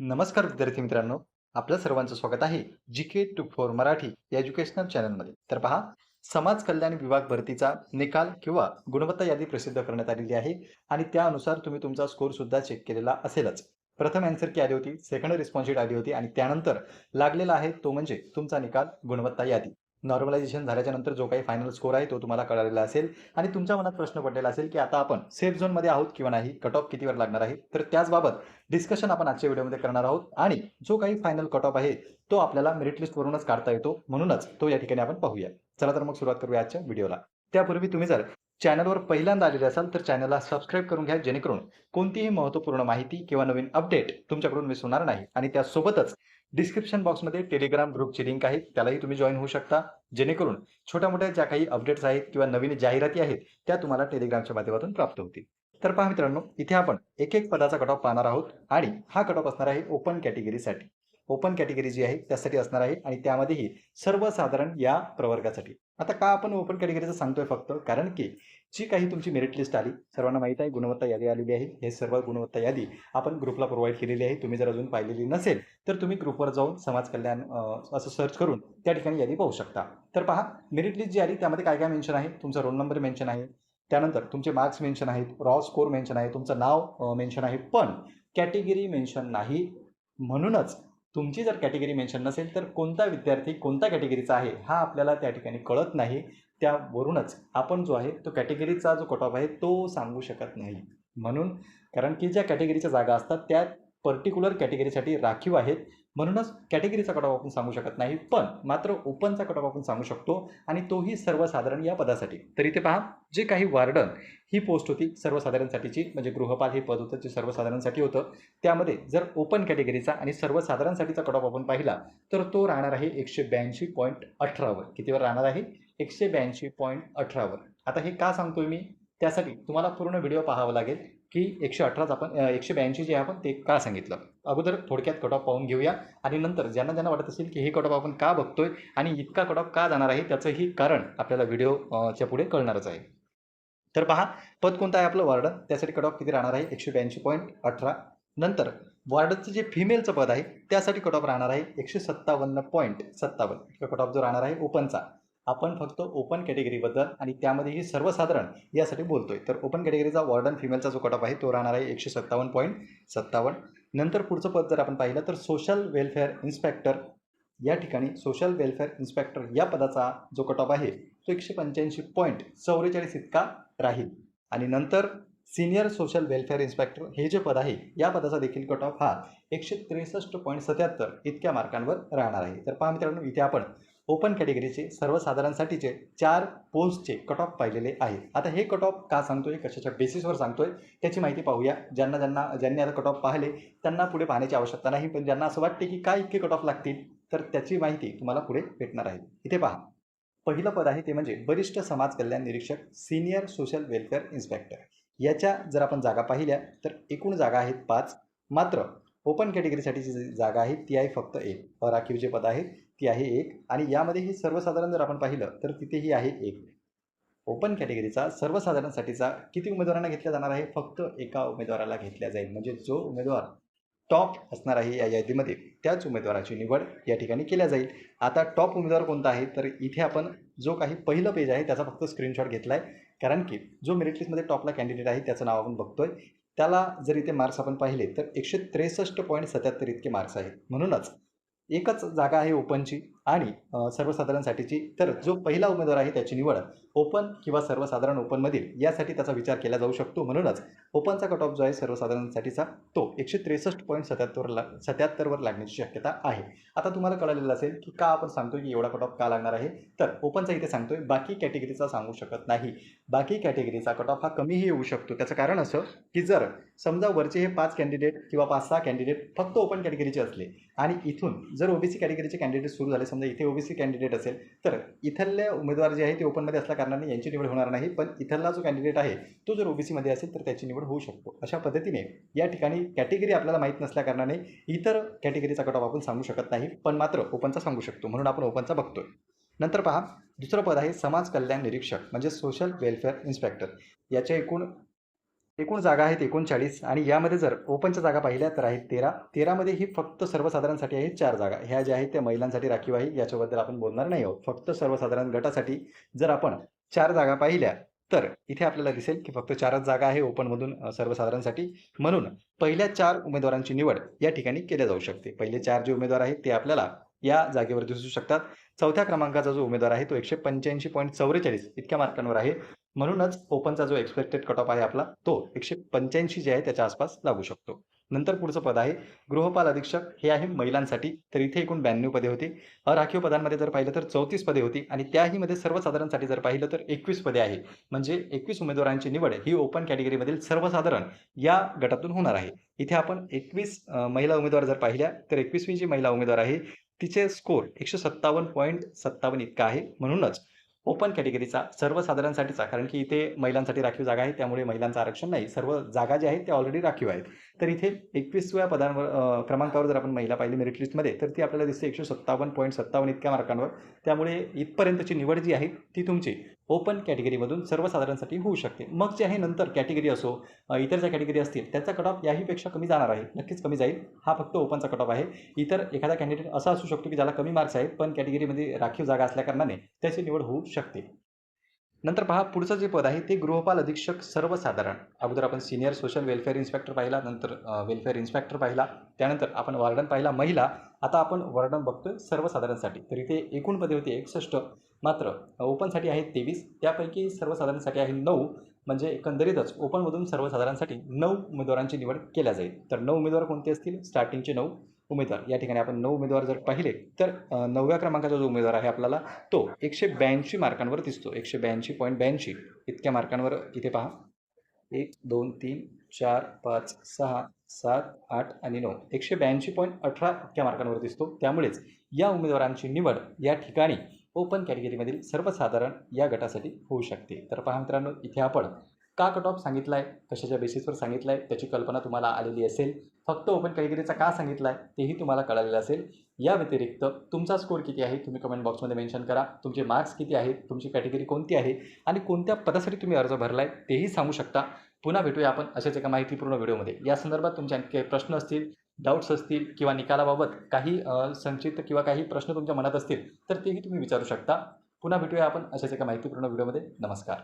नमस्कार विद्यार्थी मित्रांनो. आपलं सर्वांचं स्वागत आहे G K two four Marathi या एज्युकेशनल चॅनलमध्ये तर पहा समाज कल्याण विभाग भरतीचा निकाल किंवा गुणवत्ता यादी प्रसिद्ध करण्यात आलेली आहे आणि त्यानुसार तुम्ही तुमचा स्कोर सुद्धा चेक केलेला असेलच. प्रथम अँसर की आली होती सेकंड रिस्पॉन्स शीट आली होती आणि त्यानंतर लागलेला आहे तो म्हणजे तुमचा निकाल गुणवत्ता यादी. नॉर्मलायझेशन झाल्याच्यानंतर जो काही फायनल स्कोर आहे तो तुम्हाला कळालेला असेल. आणि तुमच्या मनात प्रश्न पडलेला असेल की आता आपण सेफ झोनमध्ये आहोत किंवा नाही कट ऑफ कितीवर लागणार आहे? तर त्याचबाबत डिस्कशन आपण आजच्या व्हिडिओमध्ये करणार आहोत. आणि जो काही फायनल कट ऑफ आहे तो आपल्याला मेरिट लिस्टवरूनच काढता येतो. म्हणूनच तो या ठिकाणी आपण पाहूया. चला तर मग सुरुवात करूया आजच्या व्हिडिओला त्यापूर्वी तुम्ही जर चॅनलवर पहिल्यांदा आलेले असाल तर चॅनलला सबस्क्राईब करून घ्या जेणेकरून कोणतीही महत्त्वपूर्ण माहिती किंवा नवीन अपडेट तुमच्याकडून मिस होणार नाही. आणि त्यासोबतच डिस्क्रिप्शन बॉक्समध्ये टेलिग्राम ग्रुपची लिंक आहे त्यालाही तुम्ही जॉईन होऊ शकता. जेणेकरून छोट्या मोठ्या ज्या काही अपडेट्स आहेत किंवा नवीन जाहिराती आहेत त्या तुम्हाला टेलिग्रामच्या माध्यमातून प्राप्त होतील. तर पहा मित्रांनो इथे आपण एक एक पदाचा कट ऑफ पाहणार आहोत आणि हा कट ऑफ असणार आहे ओपन कॅटेगरीसाठी ओपन कॅटेगरी जी आहे त्यासाठी असणार आहे आणि त्यामध्येही सर्वसाधारण या प्रवर्गासाठी. आता का आपण ओपन कॅटेगरीचं सांगतोय फक्त? कारण की जी काही तुमची मेरिट लिस्ट आली सर्वांना माहीत आहे गुणवत्ता यादी आलेली आहे. हे सर्व गुणवत्ता यादी आपण ग्रुपला प्रोव्हाइड केलेली आहे. तुम्ही जर अजून पाहिलेली नसेल तर तुम्ही ग्रुपवर जाऊन समाज कल्याण असं सर्च करून त्या ठिकाणी यादी पाहू शकता. तर पहा मेरिट लिस्ट जी आली त्यामध्ये काय काय मेन्शन आहे? तुमचा रोल नंबर मेन्शन आहे. त्यानंतर तुमचे मार्क्स मेन्शन आहेत. रॉ स्कोर मेन्शन आहे. तुमचं नाव मेन्शन आहे. पण कॅटेगरी मेन्शन नाही. म्हणूनच तुमची जर कॅटेगरी मेन्शन नसेल तर कोणता विद्यार्थी कोणत्या कॅटेगरीचा आहे हा आपल्याला त्या ठिकाणी कळत नाही. त्यावरूनच आपण जो आहे तो कॅटेगरीचा जो कट ऑफ आहे तो सांगू शकत नाही. म्हणून कारण की ज्या कॅटेगरीच्या जागा असतात त्या पर्टिक्युलर कॅटेगरीसाठी राखीव आहेत. म्हणूनच कॅटेगरीचा कट ऑफ आपण सांगू शकत नाही पण मात्र ओपनचा कट ऑफ आपण सांगू शकतो आणि तोही सर्वसाधारण या पदासाठी. तर इथे पहा जे काही वार्डन ही पोस्ट होती सर्वसाधारणसाठीची म्हणजे गृहपाल हे पद होतं जे सर्वसाधारणसाठी होतं त्यामध्ये जर ओपन कॅटेगरीचा आणि सर्वसाधारणसाठीचा कट ऑफ आपण पाहिला तर तो राहणार आहे एकशे ब्याऐंशी पॉईंट अठरावर. कितीवर राहणार आहे? एकशे ब्याऐंशी पॉईंट अठरावर. आता हे का सांगतोय मी? त्यासाठी तुम्हाला पूर्ण व्हिडिओ पाहावा लागेल. की एकशे अठराच आपण एकशे ब्याऐंशी जे आहे आपण ते का सांगितलं. अगोदर थोडक्यात कट ऑफ पाहून घेऊया. आणि नंतर ज्यांना ज्यांना वाटत असेल की हे कट ऑफ आपण का बघतोय आणि इतका कट ऑफ का जाणार आहे त्याचंही कारण आपल्याला व्हिडिओच्या पुढे कळणारच आहे. तर पहा पद कोणतं आहे आपलं? वार्ड त्यासाठी कट ऑफ किती राहणार आहे? एकशे ब्याऐंशी पॉईंट अठरा. नंतर वार्डचं जे फिमेलचं पद आहे त्यासाठी कट ऑफ राहणार आहे एकशे सत्तावन्न पॉईंट सत्तावन्न. कट ऑफ जो राहणार आहे ओपनचा आपण फक्त ओपन कॅटेगरीबद्दल आणि त्यामध्येही सर्वसाधारण यासाठी बोलतो आहे तर ओपन कॅटेगरीचा वॉर्डन फिमेलचा जो कट ऑफ आहे तो राहणार आहे एकशे सत्तावन्न पॉईंट सत्तावन्न. नंतर पुढचं पद जर आपण पाहिलं तर सोशल वेलफेअर इन्स्पेक्टर या ठिकाणी सोशल वेलफेअर इन्स्पेक्टर या पदाचा जो कट ऑफ आहे तो एकशे पंच्याऐंशी पॉईंट चौवेचाळीस इतका राहील. आणि नंतर सिनियर सोशल वेलफेअर इन्स्पेक्टर हे जे पद आहे या पदाचा देखील कट ऑफ हा एकशे त्रेसष्ट पॉईंट सत्याहत्तर इतक्या मार्कांवर राहणार आहे. तर पहा मित्रांनो इथे आपण ओपन कॅटेगरीचे सर्वसाधारणसाठीचे चार पोल्सचे कट ऑफ पाहिलेले आहेत. आता हे कट ऑफ का सांगतोय? कशाच्या बेसिसवर सांगतोय? त्याची माहिती पाहूया. ज्यांना ज्यांना ज्यांनी आता कट ऑफ पाहिले त्यांना पुढे पाहण्याची आवश्यकता नाही पण ज्यांना असं वाटते की काय इतके कट ऑफ लागतील तर त्याची माहिती तुम्हाला पुढे भेटणार आहे. इथे पहा. पहिलं पद आहे ते म्हणजे वरिष्ठ समाज कल्याण निरीक्षक सिनियर सोशल वेलफेअर इन्स्पेक्टर. याच्या जर आपण जागा पाहिल्या तर एकूण जागा आहेत पाच. मात्र ओपन कॅटेगरीसाठीची जी जागा आहे ती आहे फक्त एक. राखीव जे पद आहे ती आहे एक. आणि यामध्ये ही सर्वसाधारण जर आपण पाहिलं तर तिथेही आहे एक. ओपन कॅटेगरीचा सर्वसाधारणसाठीचा किती उमेदवारांना घेतला जाणार आहे? फक्त एका उमेदवाराला घेतल्या जाईल. म्हणजे जो उमेदवार टॉप असणार आहे या यादीमध्ये त्याच उमेदवाराची निवड या ठिकाणी केल्या जाईल. आता टॉप उमेदवार कोणता आहे? तर इथे आपण जो काही पहिलं पेज आहे त्याचा फक्त स्क्रीनशॉट घेतला आहे कारण की जो मेरिट लिस्टमध्ये टॉपला कॅन्डिडेट आहे त्याचं नाव आपण बघतोय. त्याला जर इथे मार्क्स आपण पाहिले तर एकशे त्रेसष्ट पॉईंट सत्याहत्तर इतके मार्क्स आहेत. म्हणूनच एकच जागा आहे ओपनची. आणि सर्वसाधारणसाठीची तर जो पहिला उमेदवार आहे त्याची निवड ओपन किंवा सर्वसाधारण ओपनमधील यासाठी त्याचा विचार केला जाऊ शकतो. म्हणूनच ओपनचा कट ऑफ जो आहे सर्वसाधारणसाठीचा तो एकशे त्रेसष्ट पॉईंट सत्याहत्तरवर ला सत्याहत्तरवर लागण्याची शक्यता आहे. आता तुम्हाला कळलेलं असेल की का आपण सांगतो की एवढा कट ऑफ का लागणार आहे? तर ओपनचा इथे सांगतोय बाकी कॅटेगरीचा सांगू शकत नाही. बाकी कॅटेगरीचा कट ऑफ हा कमीही येऊ शकतो. त्याचं कारण असं की जर समजा वरचे हे पाच कॅन्डिडेट किंवा पाच सहा कॅन्डिडेट फक्त ओपन कॅटेगरीचे असले आणि इथून जर ओबीसी कॅटेगरीचे कॅन्डिडेट सुरू झाले समजा इथे ओबीसी कॅन्डिडेट असेल तर इथले उमेदवार जे आहे ते ओपनमध्ये असल्या कारणाने यांची निवड होणार नाही पण इथला जो कॅन्डिडेट आहे तो जर ओबीसीमध्ये असेल तर त्याची निवड होऊ शकतो. अशा पद्धतीने या ठिकाणी कॅटेगरी आपल्याला माहीत नसल्याकारणाने इतर कॅटेगरीचा कट ऑफ आपण सांगू शकत नाही पण मात्र ओपनचा सांगू शकतो. म्हणून आपण ओपनचा बघतोय. नंतर पहा दुसरं पद आहे समाज कल्याण निरीक्षक म्हणजे सोशल वेलफेअर इन्स्पेक्टर याच्या एकूण एकूण जागा आहेत एकोणचाळीस आणि यामध्ये जर ओपनच्या जागा पाहिल्या तर आहेत तेरा. तेरामध्ये ही फक्त सर्वसाधारणसाठी आहेत चार जागा. ह्या ज्या आहेत त्या महिलांसाठी राखीव आहे. याच्याबद्दल आपण बोलणार नाही आहोत. फक्त सर्वसाधारण गटासाठी जर आपण चार जागा पाहिल्या तर इथे आपल्याला दिसेल की फक्त चारच जागा आहे ओपनमधून सर्वसाधारणसाठी. म्हणून पहिल्या चार उमेदवारांची निवड या ठिकाणी केल्या जाऊ शकते. पहिले चार जे उमेदवार आहेत ते आपल्याला या जागेवर दिसू शकतात. चौथ्या क्रमांकाचा जो उमेदवार आहे तो एकशे पंच्याऐंशी पॉईंट चौवेचाळीस इतक्या मार्कांवर आहे. म्हणूनच ओपनचा जो एक्सपेक्टेड कट ऑफ आहे आपला तो एकशे पंच्याऐंशी जे आहे त्याच्या आसपास लागू शकतो. नंतर पुढचं पद आहे गृहपाल अधीक्षक हे आहे महिलांसाठी. तर इथे एकूण ब्याण्णव पदे होती. अराखीव पदांमध्ये जर पाहिलं तर चौतीस पदे होती. आणि त्याही मध्ये सर्वसाधारणसाठी जर पाहिलं तर एकवीस पदे आहे. म्हणजे एकवीस उमेदवारांची निवड ही ओपन कॅटेगरीमधील सर्वसाधारण या गटातून होणार आहे. इथे आपण एकवीस महिला उमेदवार जर पाहिल्या तर एकवीसवी जी महिला उमेदवार आहे तिचे स्कोर एकशे सत्तावन्न पॉईंट सत्तावन्न इतका आहे. म्हणूनच ओपन कॅटेगरीचा सर्वसाधारणसाठीचा कारण की इथे महिलांसाठी राखीव जागा आहे त्यामुळे महिलांचं आरक्षण नाही. सर्व जागा ज्या आहेत त्या ऑलरेडी राखीव आहेत. तर इथे एकवीसव्या पदांवर क्रमांकावर जर आपण महिला पाहिली मेरिट लिस्टमध्ये तर ती आपल्याला दिसते एकशे सत्तावन्न पॉईंट सत्तावन्न इतक्या मार्कांवर त्यामुळे इथपर्यंतची निवड जी आहे ती तुमची ओपन कॅटेगरीमधून सर्वसाधारणसाठी होऊ शकते. मग जे आहे नंतर कॅटेगरी असो इतर ज्या कॅटेगरी असतील त्याचा कट ऑफ याहीपेक्षा कमी जाणार आहे. नक्कीच कमी जाईल. हा फक्त ओपनचा कट ऑफ आहे. इतर एखादा कॅन्डिडेट असा असू शकतो की ज्याला कमी मार्क्स आहेत पण कॅटेगरीमध्ये राखीव जागा असल्याकारणाने त्याची निवड होऊ शकते. नंतर पहा पुढचं जे पद आहे ते गृहपाल अधीक्षक सर्वसाधारण. अगोदर आपण सिनियर सोशल वेलफेअर इन्स्पेक्टर पाहिला नंतर वेलफेअर इन्स्पेक्टर पाहिला त्यानंतर आपण वार्डन पाहिला महिला. आता आपण वार्डन बघतोय सर्वसाधारणसाठी. तर इथे एकूण पदे होती एकसष्ट. मात्र ओपनसाठी आहेत तेवीस. त्यापैकी सर्वसाधारणसाठी आहे नऊ. म्हणजे एकंदरीतच ओपनमधून सर्वसाधारणसाठी नऊ उमेदवारांची निवड केल्या जाईल. तर नऊ उमेदवार कोणते असतील? स्टार्टिंगचे नऊ. उमेदवार. या ठिकाणी आपण नऊ उमेदवार जर पाहिले तर नवव्या क्रमांकाचा जो उमेदवार आहे आपल्याला तो एकशे ब्याऐंशी मार्कांवर दिसतो. एकशे ब्याऐंशी पॉईंट ब्याऐंशी. इतक्या मार्कांवर इथे पहा. एक दोन तीन चार पाच सहा सात आठ आणि नऊ. एकशे ब्याऐंशी पॉईंट अठरा इतक्या मार्कांवर दिसतो. त्यामुळेच या उमेदवारांची निवड या ठिकाणी ओपन कॅटेगरीमधील सर्वसाधारण या गटासाठी होऊ शकते. तर पहा मित्रांनो इथे आपण का कट ऑफ सांगितला आहे कशाच्या बेसिसवर सांगितलं आहे त्याची कल्पना तुम्हाला आलेली असेल. फक्त ओपन कॅटेगरीचा का सांगितला आहे तेही तुम्हाला कळालेलं असेल. या व्यतिरिक्त तुमचा स्कोर किती आहे? तुम्ही कमेंट बॉक्समध्ये मेन्शन करा. तुमचे मार्क्स किती आहेत? तुमची कॅटेगरी कोणती आहे? आणि कोणत्या पदासाठी तुम्ही अर्ज भरला आहे तेही सांगू शकता. पुन्हा भेटूया आपण अशाच एका माहितीपूर्ण व्हिडिओमध्ये. या संदर्भात तुमचे आणखी प्रश्न असतील डाऊट्स असतील किंवा निकालाबाबत काही संचित संक्षिप्त किंवा काही प्रश्न तुमच्या मनात असतील तर तेही तुम्ही विचारू शकता. पुन्हा भेटूया आपण अशाच एका माहितीपूर्ण व्हिडिओमध्ये. नमस्कार.